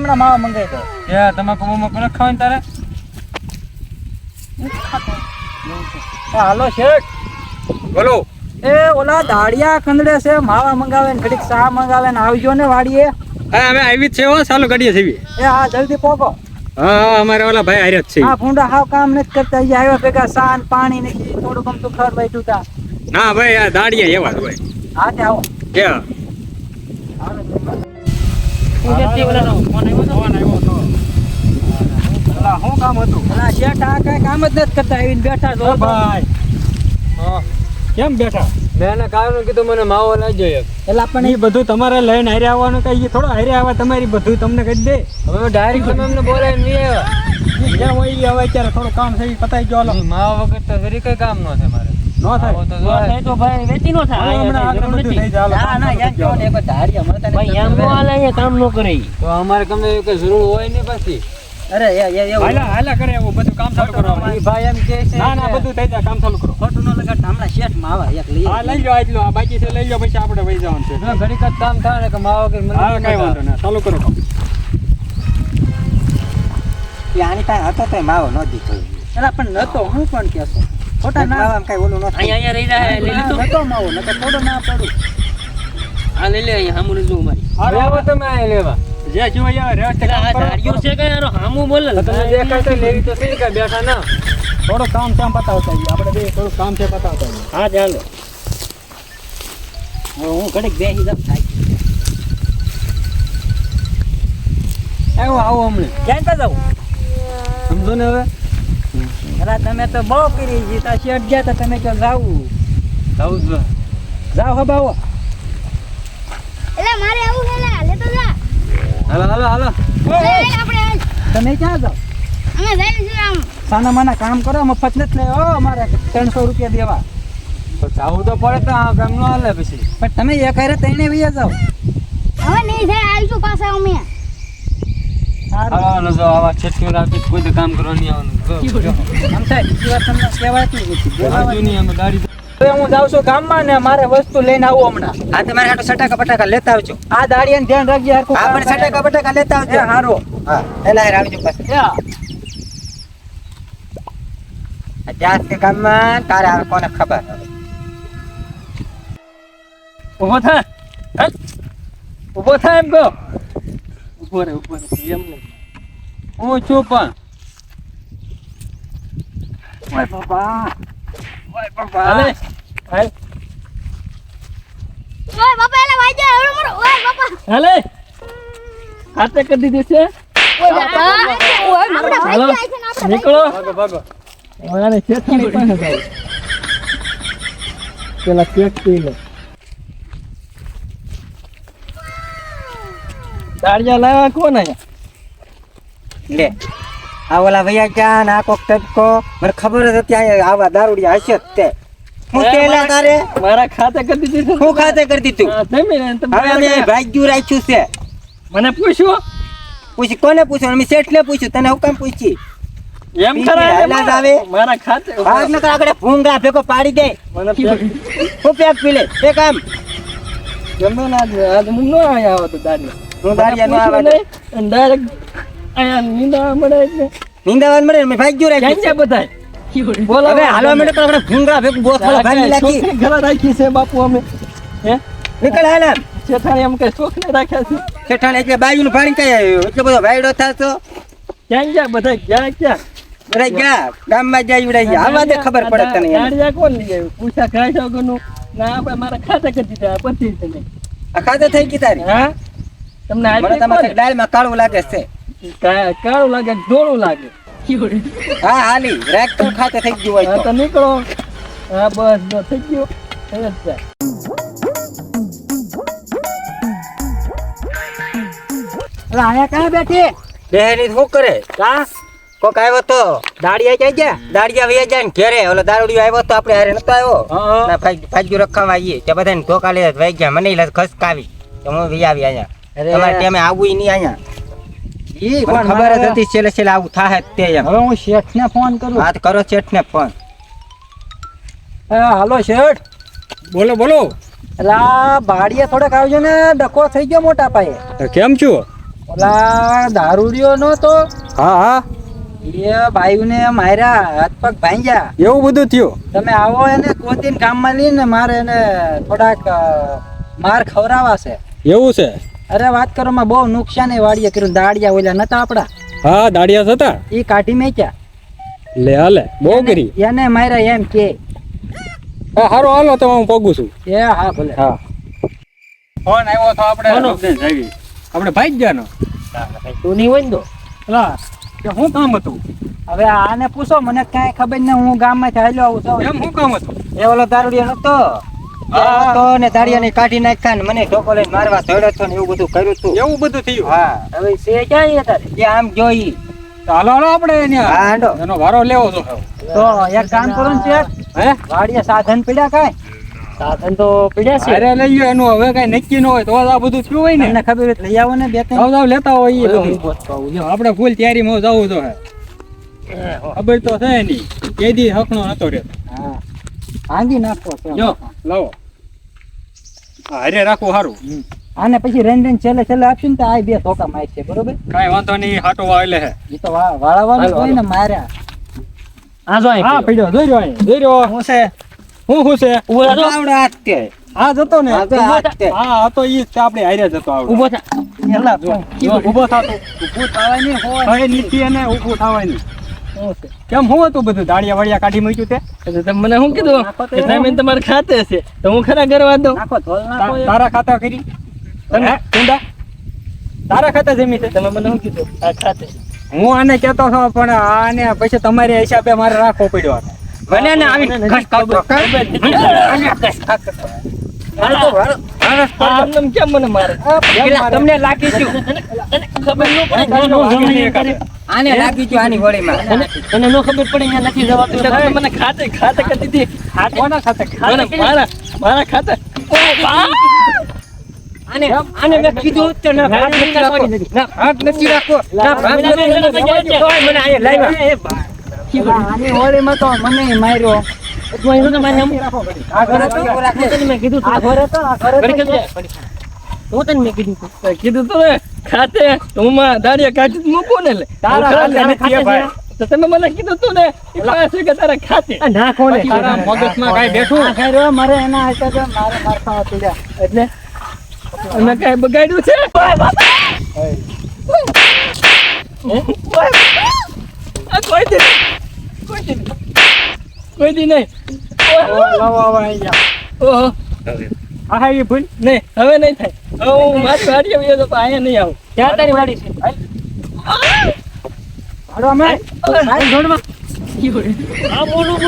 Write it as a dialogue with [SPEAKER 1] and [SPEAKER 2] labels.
[SPEAKER 1] હમણાં માવા મંગાઈ દો.
[SPEAKER 2] કે તમાકુ મમ્મા કોને ખાવ તારે?
[SPEAKER 1] હાલો શેઠ.
[SPEAKER 2] બોલો.
[SPEAKER 1] એ ઓલા દાડિયા કંદડે છે માવા મંગાવે ને ઘડીક ચા મંગાવે ને આવજો ને વાડીએ.
[SPEAKER 2] હા અમે આવી જ છે હો ચાલો ગાડીએ છે
[SPEAKER 1] એ હા જલ્દી પોકો
[SPEAKER 2] હા હા અમારે ઓલા ભાઈ આર્યા જ છે.
[SPEAKER 1] હા ફૂંડા હાવ કામ નથી કરતા અહીંયા આવ્યા ભેગા સાન પાણી ને થોડું ગમતું ખર બેઠું તા.
[SPEAKER 2] ના ભાઈ આ દાડિયા એવા જ હોય.
[SPEAKER 1] હા તે આવો.
[SPEAKER 2] કે શું કામ હતું?
[SPEAKER 1] ઓલા શેઠ આ કાંઈ કામ જ નથી કરતા આવીને બેઠા છો.
[SPEAKER 2] ભાઈ. કેમ બેઠા? મેં કારણ કીધું મને માવો લાવજો જોઈએ
[SPEAKER 1] એટલે પણ
[SPEAKER 2] એ બધું તમારે લઈને હારે આવવાનું કઈ થોડો હારે આવે તમારી બધું તમને કહી દે. હવે ડાયરેક્ટ તમે અમને બોલાય નહીં આવ્યા. જ્યાં હોય ઈ હવે અત્યારે થોડું કામ છે ઈ પતાઈ ગયો હાલો. માવા વગર તો ફરી કઈ કામ ન થાય મારે. નો થાય.
[SPEAKER 1] તો ભાઈ વેચી નો
[SPEAKER 2] થાય. હમણાં આગળ બધું થઈ જાય,
[SPEAKER 1] ના ના યાર કેવો ને એક ધારિયા મળતા નથી.
[SPEAKER 2] તો અમારે કમે કે જરૂર હોય ને પછી.
[SPEAKER 1] અરે એ એ
[SPEAKER 2] હાલા હાલા કરે એવું બધું કામ ચાલુ કરો
[SPEAKER 1] ભાઈ એમ કે છે
[SPEAKER 2] ના ના બધું થઈ જાય કામ ચાલુ કરો.
[SPEAKER 1] ખોટું ન લગાડતા હમણાં શેઠ માવા એક લઈ
[SPEAKER 2] હા લઈ લો આટલો આ બાકી છે લઈ લો પછી આપણે વહી જવાનું છે. ઘડીક જ કામ થાય ને કે માવો કે હા કઈ વાંધો ના ચાલુ કરો કામ.
[SPEAKER 1] આની કાંઈ હતો તો માવો ન દીધો. એટલે પણ નતો હું પણ કહેતો ખોટા ના આમ કાંઈ ઓલું નતું
[SPEAKER 3] અહીંયા અહીંયા રહી રહ્યા લઈ લીધો.
[SPEAKER 1] નતો માવો નતો થોડો ના પડું.
[SPEAKER 3] આ લઈ લે અહીંયા હામું જો મારી.
[SPEAKER 2] અરે આવો તમે આ લેવા. જે જો આવે વ્યવસ્થિત
[SPEAKER 3] આ
[SPEAKER 2] કરો.
[SPEAKER 3] છે કઈ? યાર હામું બોલે.
[SPEAKER 2] તમે દેખાય તો લેવી તો સહી કાંઈ બેઠા ના. થોડું કામ કામ પતાવતા આવીએ. આપણે બે થોડું કામ છે પતાવતા આવીએ.
[SPEAKER 3] હા ચાલો.
[SPEAKER 1] હું ઘડીક બે હિસાબ થાય.
[SPEAKER 2] આવો આવો હમણાં
[SPEAKER 1] ક્યાં કા જાઉં?
[SPEAKER 2] સમજો ને હવે.
[SPEAKER 1] અલા તમે તો બહુ કરી છે. તા શેઠ ગયા તા તમે ક્યાં જાવું
[SPEAKER 2] જાવું જ
[SPEAKER 1] જાવ હવે બાવો.
[SPEAKER 4] એટલે મારે આવું છે લા લેતો જા.
[SPEAKER 2] હાલો હાલો હાલો.
[SPEAKER 4] આપણે
[SPEAKER 1] તમે ક્યાં જાવ
[SPEAKER 4] અમે જઈએ છીએ આમ.
[SPEAKER 1] સાના માના કામ કરો મફત નથી લે. ઓ અમારે ત્રણસો રૂપિયા દેવા.
[SPEAKER 2] તો જાવું તો પડે તો આ કામ ન હાલે પછી.
[SPEAKER 1] પણ તમે એક હારે તઈને વૈયા જાવ
[SPEAKER 4] હવે નહીં થાય આવીશું પાછા અમે.
[SPEAKER 1] સારું
[SPEAKER 2] જો આવા છેટકી રાખી કોઈ તો કામ કરવા નહીં આવવાનું. જો, જો.
[SPEAKER 1] આમ થાય બીજી વાર તમને કહેવાતું નથી. બોલાવાતું
[SPEAKER 2] નહીં અમે ગાડી
[SPEAKER 1] હવે હું જાઉં છું ગામમાં ને મારે વસ્તુ લઈને આવું હમણાં. હા તમારે હાટો સટાકા બટાકા લેતા આવજો. આ દાડિયાને ધ્યાન રાખજે હરખું હા પણ સટાકા બટાકા લેતા આવજો. હારો. હા એલા હાર આવજો પાછું. જાત કે ગામમાં તારે આવે કોને ખબર?
[SPEAKER 2] ઊભો થાય? ઊભો થાય એમ કહો. ઊભો રે ઊભો રે એમ નહીં. હું છું પણ.
[SPEAKER 1] ઓય બાપા. ઓય બાપા.
[SPEAKER 2] હાલે. હાલ.
[SPEAKER 4] ઓય બાપા એટલે વાજે હવે મારો ઓય બાપા.
[SPEAKER 2] હાલે. ખાતે કરી દીધી છે.
[SPEAKER 4] ઓય બાપા. ઓય આપણે
[SPEAKER 2] હાલો.
[SPEAKER 4] ભાઈ છે ને આપણે
[SPEAKER 2] નીકળો. ભાગો ભાગો. આને શેઠાણી પાસે જાય. પેલા કેક પી લે. દાળિયા લાવ્યા કોણ અહીંયા
[SPEAKER 1] લે. આ ઓલા ભૈયા ક્યાં ને કોક ટપકો. મને ખબર જ હતી આવા દારૂડિયા હશે જ તે. હું કેલા તારે?
[SPEAKER 2] મારા ખાતે કરી દીધું
[SPEAKER 1] હું ખાતે કરી દીધું? હવે અમે ભાગ્યું રાખ્યું છે.
[SPEAKER 2] મને પૂછ્યું?
[SPEAKER 1] પૂછી કોને પૂછ્યું? અમે શેઠ ને પૂછ્યું. તને હું કામ પૂછી?
[SPEAKER 2] એમ ખરા
[SPEAKER 1] આવે.
[SPEAKER 2] મારા ખાતે
[SPEAKER 1] ભાગ ન કર આગળ ભૂંગા ભેગો પાડી દે.
[SPEAKER 2] મને
[SPEAKER 1] હું પેક પી લે પેક કામ
[SPEAKER 2] ગમે ના આજ હું ન આયા હોત દાડી
[SPEAKER 1] હું દાડી નો આવે
[SPEAKER 2] direct અહીંયા નીંદા મળે એટલે.
[SPEAKER 1] નિંદાવાન મળે અમે ભાગ્યું
[SPEAKER 2] ક્યાં
[SPEAKER 1] રાખ્યું
[SPEAKER 2] છે બધાય? બોલો
[SPEAKER 1] હવે હાલવા મળે તો આપણે ભૂંગા ભેગું બોથળો ભાંગી નાખી
[SPEAKER 2] ઘરે રાખી છે બાપુ અમે. હે?
[SPEAKER 1] નીકળ હાલ
[SPEAKER 2] શેઠાણી એમ કઈ છોકરી રાખ્યા છે.
[SPEAKER 1] શેઠાણે એટલે બાયુનું પાણી કઈ આવ્યું? એટલો બધો વાયડો થાતો.
[SPEAKER 2] ક્યાં ગયા બધા ક્યાં ક્યાં
[SPEAKER 1] બધા ગયા. ગામમાં જાય ઉડાઈ ગયા આવા દે ખબર પડે તને.
[SPEAKER 2] કોણ લઈ આવ્યું? પૂછા ખાય છે ના આપણે મારા ખાતે કરી દીધા. પછી પતી
[SPEAKER 1] આ ખાતે થઈ ગઈ તારી?
[SPEAKER 2] હા? તમને
[SPEAKER 1] મને તમારે? દાળમાં કાળું લાગે છે.
[SPEAKER 2] કાળું લાગે ધોળું લાગે?
[SPEAKER 1] હા હાલી. રાખ તો ખાતે થઈ ગયું હોય તો.
[SPEAKER 2] નીકળો. હા બસ થઈ ગયું. જાય.
[SPEAKER 1] એટલે આયા બેઠી? બેહની શું કરે? કા? કોક આવ્યો તો. દાડિયા જાય ગયા? દાડિયા વયા જાય ને ઘેરે. ઓલો દારૂડિયો આવ્યો તો આપણે હારે નતો આવ્યો.
[SPEAKER 2] હા
[SPEAKER 1] ના ભાઈ ભાગ્યું રખવા આવીએ. તે બધાને ધોકા લે વહી ગયા. મને ઈ ખસકાવી. તો હું વી આવી અહીંયા.
[SPEAKER 2] અરે.
[SPEAKER 1] તમારે ટેમે આવવું નહીં અહીંયા.
[SPEAKER 2] ઈ
[SPEAKER 1] મને ખબર જ હતી છેલ્લે છેલ્લે આવું થાય તે એમ.
[SPEAKER 2] હવે હું શેઠ ને ફોન કરું.
[SPEAKER 1] વાત કરો શેઠ ને ફોન
[SPEAKER 2] હાલો શેઠ.
[SPEAKER 5] બોલો બોલો.
[SPEAKER 1] એલા ભાડીએ ભાડિયા આવજો ને ડકો થઈ ગયો મોટા પાયે.
[SPEAKER 5] કેમ છો?
[SPEAKER 1] ઓલા દારૂડિયો નતો
[SPEAKER 2] હા હા.
[SPEAKER 1] એ બાયુને માર્યા હાથ પગ ભાંગ્યા.
[SPEAKER 2] એવું બધું થયું?
[SPEAKER 1] તમે આવો એને કોતીન ગામમાં લઈને મારે એને થોડાક માર ખવડાવવા છે
[SPEAKER 2] એવું છે?
[SPEAKER 1] અરે વાત કરો માં બહુ નુકસાન વાડીએ કર્યું દાડિયા ઓલા નતા આપડા?
[SPEAKER 2] હા દાડિયા હતા.
[SPEAKER 1] ઈ કાઢી મેચ્યા
[SPEAKER 2] લે હાલે બહુ કરી.
[SPEAKER 1] એને માર્યા એમ કે.
[SPEAKER 2] હા હારો હાલો તો હું પગું છું.
[SPEAKER 1] એ હા ભલે.
[SPEAKER 2] હા. ફોન આવ્યો તો આપણે? આપણે ભાઈ ગયાનો
[SPEAKER 3] તું નહીં હોય ને તો.
[SPEAKER 2] કે શું કામ હતું?
[SPEAKER 1] હવે આને પૂછો મને કાંઈ ખબર ને હું ગામમાંથી હાલ્યો આવું છું.
[SPEAKER 2] એમ શું કામ હતું?
[SPEAKER 1] એ ઓલો દારૂડિયા નતો. તો ને દાડિયાને કાઢી નાખ્યા ને મને ઢોકો લઈને મારવા ધોડ્યો ને એવું બધું કર્યું તું.
[SPEAKER 2] એવું બધું થયું?
[SPEAKER 1] હા. હવે છે ક્યાં આમ જોઈ
[SPEAKER 2] તો હાલો હાલો આપણે
[SPEAKER 1] હા હાંડો.
[SPEAKER 2] એનો વારો લેવો છો.
[SPEAKER 1] તો એક કામ કરો ને ચેક
[SPEAKER 2] હે?
[SPEAKER 1] વાડીએ સાધન પીડ્યા કાંઈ?
[SPEAKER 3] સાધન તો પીડ્યા છે.
[SPEAKER 2] અરે લઈ ગયો એનું હવે કઈ નક્કી ન હોય તો આ બધું થયું હોય ને.
[SPEAKER 1] એને ખબર હોય લઈ આવો ને બે ત્રણ.
[SPEAKER 2] જાવ લેતા હોય
[SPEAKER 3] આવું.
[SPEAKER 2] આપણે ફૂલ તૈયારીમાં જવું તો હે. ખબર તો છે નહીં. કેદી હકનો નતો રહેતો.
[SPEAKER 1] હા. ભાંગી નાખો છે.
[SPEAKER 2] જો લાવો. હારે રાખવું સારું
[SPEAKER 1] આને પછી રેન રેન છેલ્લે છેલ્લે આપશું ને તો આ બે ધોકા મારશે બરોબર?
[SPEAKER 2] કાઈ વાંધો નહીં હાટો વાળે હે
[SPEAKER 1] એ તો વાળવાનું હોય ને માર્યા.
[SPEAKER 3] આ જો
[SPEAKER 2] હા
[SPEAKER 3] પીડ્યો.
[SPEAKER 2] જોઈ રહ્યો અહીં. જોઈ રહ્યો.
[SPEAKER 1] હું છે?
[SPEAKER 2] હું હું છે?
[SPEAKER 3] ઊભો થા તો.
[SPEAKER 1] આવડે
[SPEAKER 2] હા જતો ને.
[SPEAKER 1] હા, તો
[SPEAKER 3] થા.
[SPEAKER 1] તે.
[SPEAKER 2] તો ઈ આપણે હારે જતો આવડે.
[SPEAKER 3] ઊભો થા.
[SPEAKER 1] એલા,
[SPEAKER 2] જો, ઊભો થાતો
[SPEAKER 1] ઊભો થવાય નહીં, હોય.
[SPEAKER 2] હવે નીતિ અને ઊભું થવાય નહીં
[SPEAKER 1] છે?
[SPEAKER 2] કેમ હું હતું બધું? દાળિયા વાળિયા કાઢી મૂક્યું તે?
[SPEAKER 3] એટલે મને શું કીધું? કે. તમારે ખાતે છે. તો હું ખરા કરવા દઉં.
[SPEAKER 2] તારા ખાતા કરી. તમે કુંડા તારા ખાતા જમી છે?
[SPEAKER 3] તમે મને શું કીધું? આ ખાતે.
[SPEAKER 2] હું આને કહેતો છો પણ આને પછી તમારી હિસાબે મારે રાખવો પડ્યો
[SPEAKER 3] મને ને આવી કેમ મને મારે?
[SPEAKER 1] તમને લાગી ગયું.
[SPEAKER 3] ખબર.
[SPEAKER 1] આને લાગી ગયું આની વળીમાં
[SPEAKER 3] તને તને ખબર પડે અહીંયા નથી જવાતું મને ખાતે ખાતે કરી દીધી.
[SPEAKER 2] કોના ખાતે?
[SPEAKER 3] મારા મારા ખાતે?
[SPEAKER 1] આને આને મેં કીધું તો ના ભાગ નથી રાખો. ના ભાગ નથી રાખો. ના ભાગ નથી રાખો. મને અહીંયા લાવ્યા આની હોળીમાં તો મને માર્યો.
[SPEAKER 3] હું
[SPEAKER 2] કાંઈ
[SPEAKER 3] બગાડ્યું છે કોઈ દે કોઈ દી. કોઈ દી નહીં.
[SPEAKER 2] લાવો, લાવો, હવે અહીંયા.
[SPEAKER 3] ઓહો.
[SPEAKER 2] હા એ ભૂલ.
[SPEAKER 3] નહીં હવે નહીં થાય. હવે હું મારી વાડી આવી તો અહીંયા નહીં આવું. ક્યાં તારી વાડી છે.
[SPEAKER 1] હાલો. અમે.
[SPEAKER 3] આ બોલું.